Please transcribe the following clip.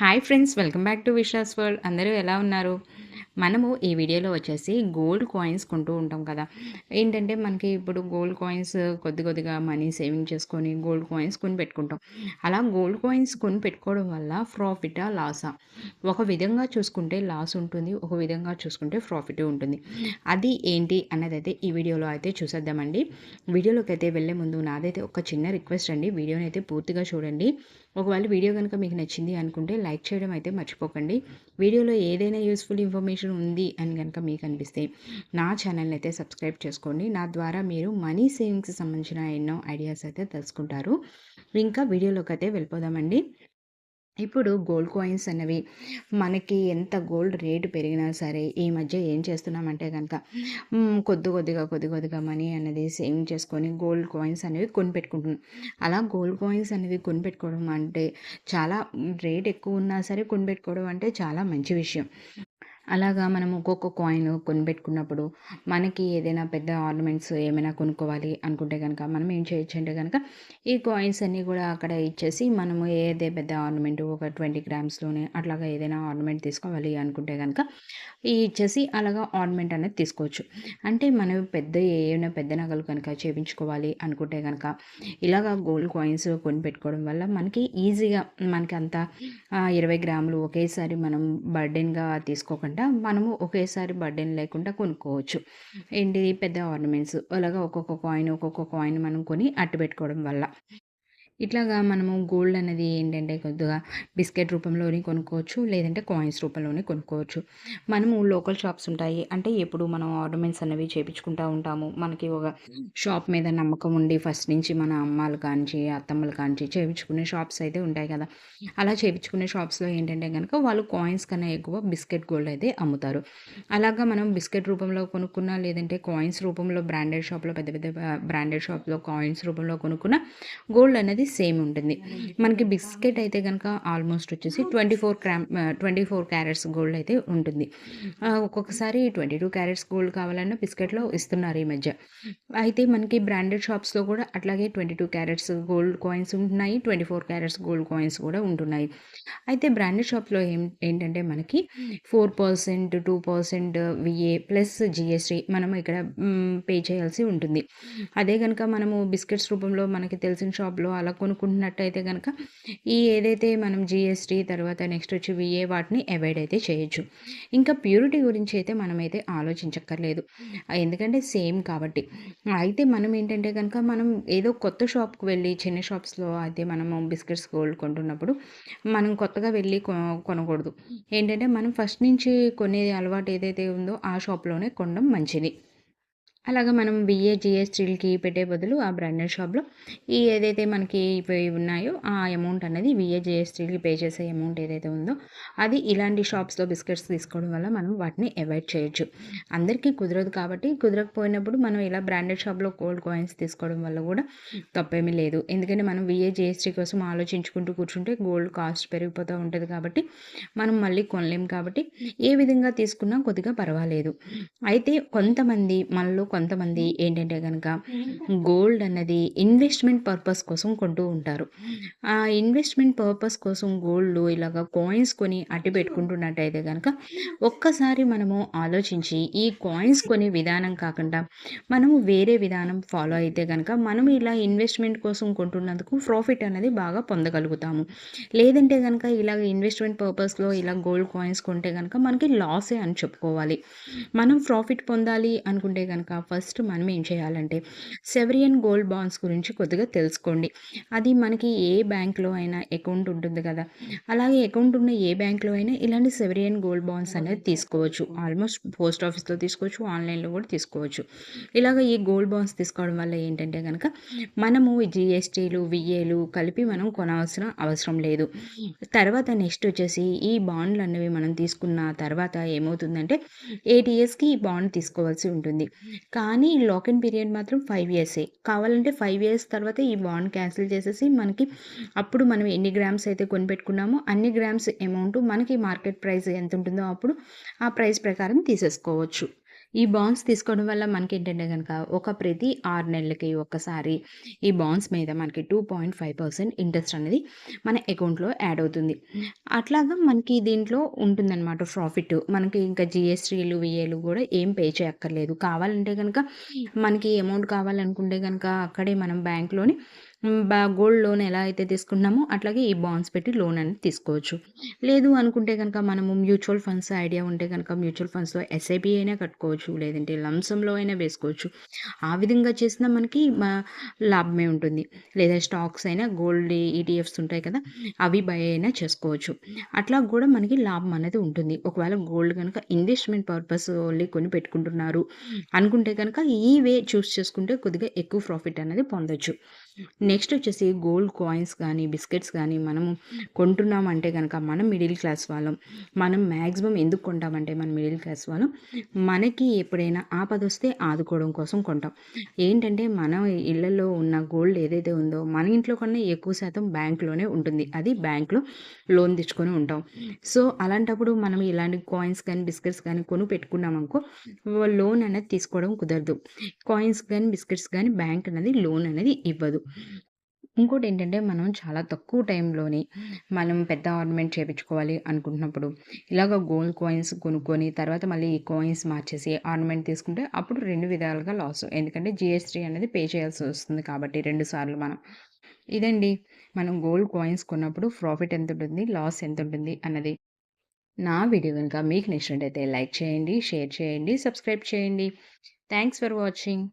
Hi friends welcome back to Vishwas world. అందరూ ఎలా ఉన్నారు? మనము ఈ వీడియోలో వచ్చేసి గోల్డ్ కాయిన్స్ కొంటూ ఉంటాం కదా. ఏంటంటే మనకి ఇప్పుడు గోల్డ్ కాయిన్స్ కొద్ది కొద్దిగా మనీ సేవింగ్ చేసుకొని గోల్డ్ కాయిన్స్ కొని పెట్టుకుంటాం. అలా గోల్డ్ కాయిన్స్ కొని పెట్టుకోవడం వల్ల ప్రాఫిటా లాసా? ఒక విధంగా చూసుకుంటే లాస్ ఉంటుంది ఒక విధంగా చూసుకుంటే ప్రాఫిట్ ఉంటుంది. అది ఏంటి అన్నది అయితే ఈ వీడియోలో అయితే చూసేద్దామండి. వీడియోలోకి అయితే వెళ్ళే ముందు నాదైతే ఒక చిన్న రిక్వెస్ట్ అండి. వీడియోని అయితే పూర్తిగా చూడండి. ఒకవేళ వీడియో కనుక మీకు నచ్చింది అనుకుంటే లైక్ చేయడం అయితే మర్చిపోకండి. వీడియోలో ఏదైనా యూస్ఫుల్ ఇన్ఫర్మేషన్ ఉంది అని కనుక మీకు అనిపిస్తే నా ఛానల్ని అయితే సబ్స్క్రైబ్ చేసుకోండి. నా ద్వారా మీరు మనీ సేవింగ్స్ సంబంధించిన ఎన్నో ఐడియాస్ అయితే తెలుసుకుంటారు. ఇంకా వీడియోలోకి అయితే వెళ్ళిపోదామండి. ఇప్పుడు గోల్డ్ కాయిన్స్ అనేవి మనకి ఎంత గోల్డ్ రేటు పెరిగినా సరే ఈ మధ్య ఏం చేస్తున్నామంటే కనుక కొద్ది కొద్దిగా కొద్ది కొద్దిగా మనీ అనేది సేవింగ్ చేసుకొని గోల్డ్ కాయిన్స్ అనేవి కొనిపెట్టుకుంటున్నాం. అలా గోల్డ్ కాయిన్స్ అనేవి కొనిపెట్టుకోవడం అంటే చాలా రేట్ ఎక్కువ ఉన్నా సరే కొనిపెట్టుకోవడం అంటే చాలా మంచి విషయం. అలాగా మనం ఒక్కొక్క కాయిన్ కొనిపెట్టుకున్నప్పుడు మనకి ఏదైనా పెద్ద ఆర్నమెంట్స్ ఏమైనా కొనుక్కోవాలి అనుకుంటే కనుక మనం ఏం చేయొచ్చు అంటే కనుక ఈ కాయిన్స్ అన్నీ కూడా అక్కడ ఇచ్చేసి మనము ఏదే పెద్ద ఆర్నమెంట్ ఒక ట్వంటీ గ్రామ్స్లోనే అట్లాగా ఏదైనా ఆర్నమెంట్ తీసుకోవాలి అనుకుంటే కనుక ఈ ఇచ్చేసి అలాగా ఆర్నమెంట్ అనేది తీసుకోవచ్చు. అంటే మనం పెద్ద ఏమైనా పెద్ద నగలు కనుక చేయించుకోవాలి అనుకుంటే కనుక ఇలాగా గోల్డ్ కాయిన్స్ కొని పెట్టుకోవడం వల్ల మనకి ఈజీగా మనకి అంత ఇరవై గ్రాములు ఒకేసారి మనం బర్డెన్గా తీసుకోకుండా మనము ఒకేసారి బర్డెన్ లేకుండా కొనుక్కోవచ్చు. ఏంటి పెద్ద ఆర్నమెంట్స్ అలాగా ఒక్కొక్క కాయిన్ ఒక్కొక్క కాయిన్ మనం కొని అట్టు పెట్టుకోవడం వల్ల. ఇట్లాగా మనము గోల్డ్ అనేది ఏంటంటే కొద్దిగా బిస్కెట్ రూపంలోనే కొనుక్కోవచ్చు లేదంటే కాయిన్స్ రూపంలోనే కొనుక్కోవచ్చు. మనము లోకల్ షాప్స్ ఉంటాయి. అంటే ఎప్పుడు మనం ఆర్నమెంట్స్ అనేవి చేపించుకుంటూ ఉంటాము. మనకి ఒక షాప్ మీద నమ్మకం ఉండి ఫస్ట్ నుంచి మన అమ్మాలు కాంచి అత్తమ్మలు కాంచి చేయించుకునే షాప్స్ అయితే ఉంటాయి కదా. అలా చేయించుకునే షాప్స్లో ఏంటంటే కనుక వాళ్ళు కాయిన్స్ కన్నా ఎక్కువ బిస్కెట్ గోల్డ్ అయితే అమ్ముతారు. అలాగా మనం బిస్కెట్ రూపంలో కొనుక్కున్నా లేదంటే కాయిన్స్ రూపంలో బ్రాండెడ్ షాప్లో పెద్ద పెద్ద బ్రాండెడ్ షాప్లో కాయిన్స్ రూపంలో కొనుక్కున్న గోల్డ్ అనేది సేమ్ ఉంటుంది. మనకి బిస్కెట్ అయితే కనుక ఆల్మోస్ట్ వచ్చేసి twenty four gram twenty four carats gold అయితే ఉంటుంది. ఒక్కొక్కసారి ట్వంటీ టూ క్యారెట్స్ గోల్డ్ కావాలన్నా బిస్కెట్లో ఇస్తున్నారు ఈ మధ్య. అయితే మనకి బ్రాండెడ్ షాప్స్లో కూడా అట్లాగే twenty two carats gold coins ఉంటున్నాయి twenty four carats gold coins కూడా ఉంటున్నాయి. అయితే బ్రాండెడ్ షాప్లో ఏం ఏంటంటే మనకి four percent two percent VA plus GST మనం ఇక్కడ పే చేయాల్సి ఉంటుంది. అదే కనుక మనము బిస్కెట్స్ రూపంలో మనకి తెలిసిన షాప్లో అలా కొనుక్కుంటున్నట్టయితే కనుక ఈ ఏదైతే మనం జిఎస్టీ తర్వాత నెక్స్ట్ వచ్చి విఏ వాటిని అవాయిడ్ అయితే చేయొచ్చు. ఇంకా ప్యూరిటీ గురించి అయితే మనమైతే ఆలోచించక్కర్లేదు. ఎందుకంటే సేమ్ కాబట్టి. అయితే మనం ఏంటంటే కనుక మనం ఏదో కొత్త షాప్కి వెళ్ళి చిన్న షాప్స్లో అయితే మనము బిస్కెట్స్ గోల్డ్ కొంటున్నప్పుడు మనం కొత్తగా వెళ్ళి కొనకూడదు. ఏంటంటే మనం ఫస్ట్ నుంచి కొనేది అలవాటు ఏదైతే ఉందో ఆ షాప్లోనే కొనడం మంచిది. అలాగా మనం బిఏ జిఎస్టీలకి పెట్టే బదులు ఆ బ్రాండెడ్ షాప్లో ఈ ఏదైతే మనకి ఉన్నాయో ఆ అమౌంట్ అనేది బిఏ జిఎస్టీలకి పే చేసే అమౌంట్ ఏదైతే ఉందో అది ఇలాంటి షాప్స్లో బిస్కెట్స్ తీసుకోవడం వల్ల మనం వాటిని అవాయిడ్ చేయొచ్చు. అందరికీ కుదరదు కాబట్టి కుదరకపోయినప్పుడు మనం ఇలా బ్రాండెడ్ షాప్లో గోల్డ్ కాయిన్స్ తీసుకోవడం వల్ల కూడా తప్పేమీ లేదు. ఎందుకంటే మనం బిఏ జిఎస్టీ కోసం ఆలోచించుకుంటూ కూర్చుంటే గోల్డ్ కాస్ట్ పెరిగిపోతూ ఉంటుంది కాబట్టి మనం మళ్ళీ కొనలేం కాబట్టి ఏ విధంగా తీసుకున్నా కొద్దిగా పర్వాలేదు. అయితే కొంతమంది మనలో కొంతమంది ఏంటంటే కనుక గోల్డ్ అన్నది ఇన్వెస్ట్మెంట్ పర్పస్ కోసం కొంటూ ఉంటారు. ఆ ఇన్వెస్ట్మెంట్ పర్పస్ కోసం గోల్డ్ ఇలాగ కాయిన్స్ కొని అట్టి పెట్టుకుంటున్నట్టయితే కనుక ఒక్కసారి మనము ఆలోచించి ఈ కాయిన్స్ కొనే విధానం కాకుండా మనము వేరే విధానం ఫాలో అయితే కనుక మనం ఇలా ఇన్వెస్ట్మెంట్ కోసం కొంటున్నందుకు ప్రాఫిట్ అనేది బాగా పొందగలుగుతాము. లేదంటే కనుక ఇలాగ ఇన్వెస్ట్మెంట్ పర్పస్లో ఇలా గోల్డ్ కాయిన్స్ కొంటే కనుక మనకి లాసే అని చెప్పుకోవాలి. మనం ప్రాఫిట్ పొందాలి అనుకుంటే కనుక ఫస్ట్ మనం ఏం చేయాలంటే సెవరియన్ గోల్డ్ బాండ్స్ గురించి కొద్దిగా తెలుసుకోండి. అది మనకి ఏ బ్యాంక్లో అయినా అకౌంట్ ఉంటుంది కదా అలాగే అకౌంట్ ఉన్న ఏ బ్యాంక్లో అయినా ఇలాంటి సెవరియన్ గోల్డ్ బాండ్స్ అనేది తీసుకోవచ్చు. ఆల్మోస్ట్ పోస్ట్ ఆఫీస్లో తీసుకోవచ్చు ఆన్లైన్లో కూడా తీసుకోవచ్చు. ఇలాగ ఈ గోల్డ్ బాండ్స్ తీసుకోవడం వల్ల ఏంటంటే కనుక మనము జిఎస్టీలు విఏలు కలిపి మనం కొనవలసిన అవసరం లేదు. తర్వాత నెక్స్ట్ వచ్చేసి ఈ బాండ్లు అనేవి మనం తీసుకున్న తర్వాత ఏమవుతుందంటే ఏటీఎస్కి ఈ బాండ్ తీసుకోవాల్సి ఉంటుంది. కానీ లాక్ ఇన్ పీరియడ్ మాత్రం ఫైవ్ ఇయర్సే. కావాలంటే ఫైవ్ ఇయర్స్ తర్వాత ఈ బాండ్ క్యాన్సిల్ చేసేసి మనకి అప్పుడు మనం ఎన్ని గ్రామ్స్ అయితే కొనిపెట్టుకున్నామో అన్ని గ్రామ్స్ అమౌంట్ మనకి మార్కెట్ ప్రైస్ ఎంత ఉంటుందో అప్పుడు ఆ ప్రైస్ ప్రకారం తీసేసుకోవచ్చు. ఈ బాండ్స్ తీసుకోవడం వల్ల మనకి ఏంటంటే కనుక ఒక ప్రతి ఆరు నెలలకి ఒక్కసారి ఈ బాండ్స్ మీద మనకి 2.5% ఇంట్రెస్ట్ అనేది మన అకౌంట్‌లో యాడ్ అవుతుంది. అట్లాగా మనకి దీంట్లో ఉంటుందన్నమాట ప్రాఫిట్. మనకి ఇంకా జిఎస్టీలు విఏలు కూడా ఏం పే చేయక్కర్లేదు. కావాలంటే కనుక మనకి అమౌంట్ కావాలనుకుంటే కనుక అక్కడే మనం బ్యాంక్‌లోని గోల్డ్ లోన్ ఎలా అయితే తీసుకుంటున్నామో అట్లాగే ఈ బాండ్స్ పెట్టి లోన్ అనేది తీసుకోవచ్చు. లేదు అనుకుంటే కనుక మనము మ్యూచువల్ ఫండ్స్ ఐడియా ఉంటే కనుక మ్యూచువల్ ఫండ్స్‌లో ఎస్ఐపి అయినా కట్టుకోవచ్చు. లేదంటే లంసంలో అయినా వేసుకోవచ్చు. ఆ విధంగా చేసినా మనకి లాభమే ఉంటుంది. లేదా స్టాక్స్ అయినా గోల్డ్ ఈటీఎఫ్స్ ఉంటాయి కదా! అవి బై అయినా చేసుకోవచ్చు. అట్లా కూడా మనకి లాభం అనేది ఉంటుంది. ఒకవేళ గోల్డ్ కనుక ఇన్వెస్ట్‌మెంట్ పర్పస్ ఓన్లీ కొని పెట్టుకుంటున్నారు అనుకుంటే కనుక ఈ వే చూస్ చేసుకుంటే కొద్దిగా ఎక్కువ ప్రాఫిట్ అనేది పొందొచ్చు. నెక్స్ట్ వచ్చేసి గోల్డ్ కాయిన్స్ కానీ బిస్కెట్స్ కానీ మనము కొంటున్నామంటే కనుక మనం మిడిల్ క్లాస్ వాళ్ళం. మనం మాక్సిమం ఎందుకు కొంటామంటే మనం మిడిల్ క్లాస్ వాళ్ళం మనకి ఎప్పుడైనా ఆపద వస్తే ఆదుకోవడం కోసం కొంటాం. ఏంటంటే మన ఇళ్ళలో ఉన్న గోల్డ్ ఏదైతే ఉందో మన ఇంట్లో కన్నా ఎక్కువ శాతం బ్యాంక్‌లోనే ఉంటుంది. అది బ్యాంక్‌లో లోన్ తెచ్చుకొని ఉంటాం. సో, అలాంటప్పుడు మనం ఇలాంటి కాయిన్స్ కానీ, బిస్కెట్స్ కానీ కొని పెట్టుకున్నామనుకో లోన్ అనేది తీసుకోవడం కుదరదు. కాయిన్స్ కానీ బిస్కెట్స్ కానీ బ్యాంక్ అనేది లోన్ అనేది ఇవ్వదు. ఇంకోటి ఏంటంటే మనం చాలా తక్కువ టైంలోనే మనం పెద్ద ఆర్నమెంట్ చేపించుకోవాలి అనుకుంటున్నప్పుడు ఇలాగ గోల్డ్ కాయిన్స్ కొనుక్కొని తర్వాత మళ్ళీ ఈ కాయిన్స్ మార్చేసి ఆర్నమెంట్ తీసుకుంటే అప్పుడు రెండు విధాలుగా లాస్. ఎందుకంటే జిఎస్టీ అనేది పే చేయాల్సి వస్తుంది కాబట్టి రెండు సార్లు మనం. ఇదండి మనం గోల్డ్ కాయిన్స్ కొన్నప్పుడు ప్రాఫిట్ ఎంత ఉంటుంది లాస్ ఎంత ఉంటుంది అన్నది. నా వీడియో కనుక మీకు నచ్చినట్టయితే లైక్ చేయండి, షేర్ చేయండి, సబ్స్క్రైబ్ చేయండి. Thanks for watching.